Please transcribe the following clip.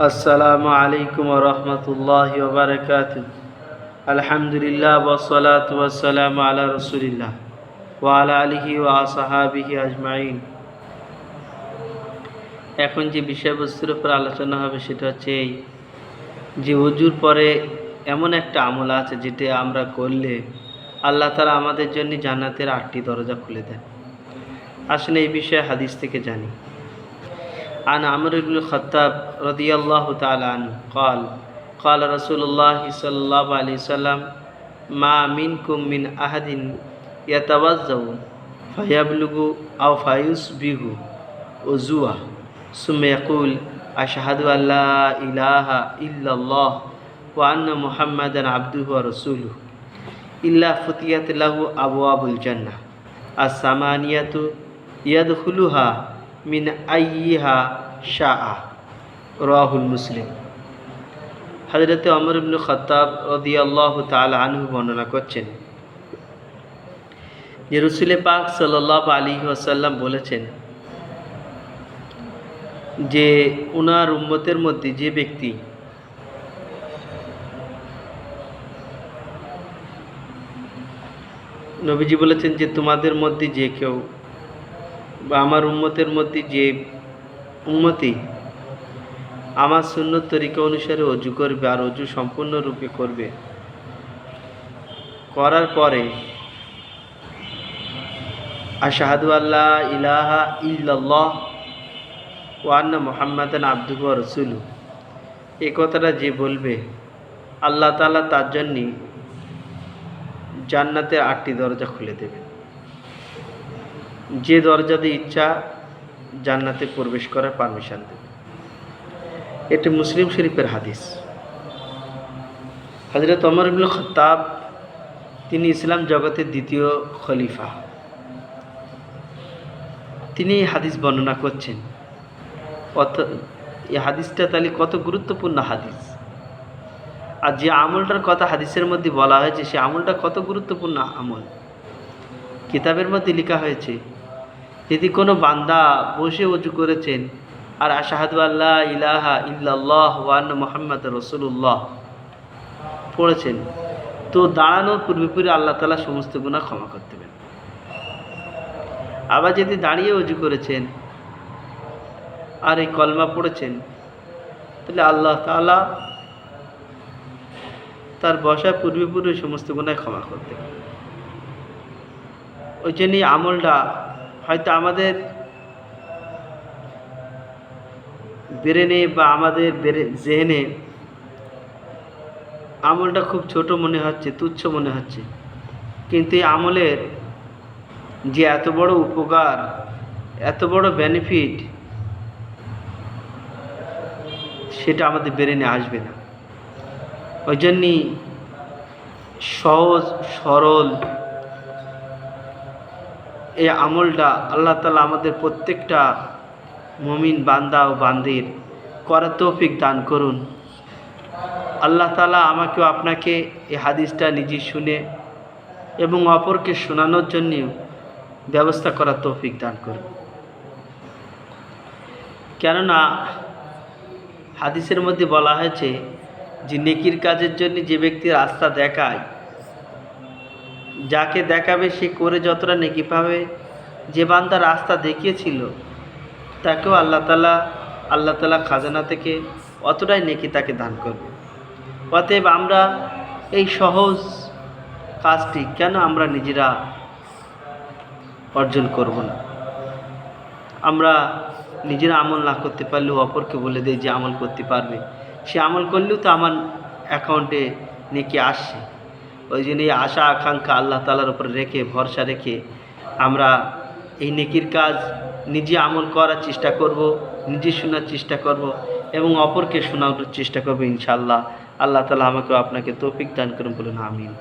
আসসালামু আলাইকুম রহমতুল্লাহ ওবরাকাত আলহামদুলিল্লাহ ওসলাত ওয়াসালাম আলা রসুলিল্লাহ ওয়ালা আলিহি ওয়া সাহাবিহি আজমাইন। এখন যে বিষয়বস্তুর উপর আলোচনা হবে সেটা হচ্ছে এই যে উজুর পরে এমন একটা আমল আছে যেটা আমরা করলে আল্লাহ তালা আমাদের জন্য জান্নাতের আটটি দরজা খুলে দেন। আসলে এই বিষয়ে হাদিস থেকে জানি। عن عمرو بن الخطاب رضي الله تعالى عنه قال قال رسول الله صلى الله عليه وسلم ما منكم من أحد يتوضأ فيبلغ أو فيسبغ وضوءه ثم يقول أشهد أن لا إله إلا الله وأن محمدا عبده ورسوله إلا فتيت له أبواب الجنة الثمانية يدخلها মিন আইহা শাহ রাহুল মুসলিম। হজরতে অমর ইবনু খত্তাব রদি আল্লাহ তাল আনহু বর্ণনা করছেন, যে রসুলে পাক সাল্লাহ আলী ওসাল্লাম বলেছেন যে ওনার উম্মতের মধ্যে যে ব্যক্তি নবীজি বলেছেন যে তোমাদের মধ্যে যে কেউ বা আমার উম্মতের মধ্যে যে উন্মতি আমার শূন্য তরিকা অনুসারে অজু করবে আর অজু সম্পূর্ণরূপে করবে। করার পরে আশাহাদু আল্লাহ ইলাহা ইল্লাল্লাহ ওয়ান্না মোহাম্মদান আব্দুহ রসুলু এ কথাটা যে বলবে, আল্লাহ তালা তার জন্যে জান্নাতের আটটি দরজা খুলে দেবে যে দরজা দিয়ে ইচ্ছা জান্নাতে প্রবেশ করার পারমিশন দেবে। এটি মুসলিম শরীফের হাদিস। হজরত অমর ইবুল খতাব তিনি ইসলাম জগতের দ্বিতীয় খলিফা। তিনি হাদিস বর্ণনা করছেন। অত, এই হাদিসটা তাহলে কত গুরুত্বপূর্ণ হাদিস? আর যে আমলটার কথা হাদিসের মধ্যে বলা হয়েছে, সে আমলটা কত গুরুত্বপূর্ণ আমল? কিতাবের মধ্যে লেখা হয়েছে যদি কোনো বান্দা বসে উঁচু করেছেন, আর আশাহাদু আল্লাহ ইলাহা ইল্লাল্লাহ ওয়ান মোহাম্মদ রসুল্লাহ পড়েছেন, তো দাঁড়ানোর পূর্বে পূর্বে আল্লাহ তালা সমস্ত গুণা ক্ষমা করতে দেবেন। আবার যদি দাঁড়িয়ে উজু করেছেন, আর এই কলমা পড়েছেন, তাহলে আল্লাহ তালা তার বসার পূর্বে পূর্বে সমস্ত গুণায় ক্ষমা করতে ওই জন্যই আমলটা হয়তো আমাদের ব্রেনে বা আমাদের জেহেনে আমলটা খুব ছোট মনে হচ্ছে, তুচ্ছ মনে হচ্ছে। কিন্তু এই আমলের যে এত বড় উপকার, এত বড় বেনিফিট সেটা আমাদের ব্রেনে আসবে না। ওই জন্যই সহজ, সরল এই আমলটা আল্লাহ তালা আমাদের প্রত্যেকটা মমিন বান্দা ও বান্দির করার তৌফিক দান করুন। আল্লাহ তালা আমাকেও আপনাকে এই হাদিসটা নিজে শুনে এবং অপরকে শোনানোর জন্য ব্যবস্থা করার তৌফিক দান করুন। কেননা হাদিসের মধ্যে বলা হয়েছে যে, নেকির কাজের জন্য যে ব্যক্তি রাস্তা দেখায় যাকে দেখাবে সে করে যতটা নেকি পাবে, যে বান্দা রাস্তা দেখিয়েছিল, তাকেও আল্লাহ তালা আল্লাহ তালা খাজানা থেকে অতটাই নেকি তাকে দান করবে। অতএব আমরা এই সহজ কাজটি কেন আমরা নিজেরা অর্জন করব না? আমরা নিজেরা আমল না করতে পারলেও অপরকে বলে দেয় যে আমল করতে পারবে। সে আমল করলেও তো আমার অ্যাকাউন্টে নেকি আসছে। ওই জন্য আশা, আকাঙ্ক্ষা আল্লাহ তালার উপর রেখে, ভরসা রেখে আমরা এই নেকির কাজ নিজে আমল করার চেষ্টা করব, নিজে শোনার চেষ্টা করব এবং অপরকে শোনানোর চেষ্টা করব ইনশাল্লাহ আল্লাহ তালা আমাকে আপনাকে তৌফিক দান করুন, বলুন আমিন।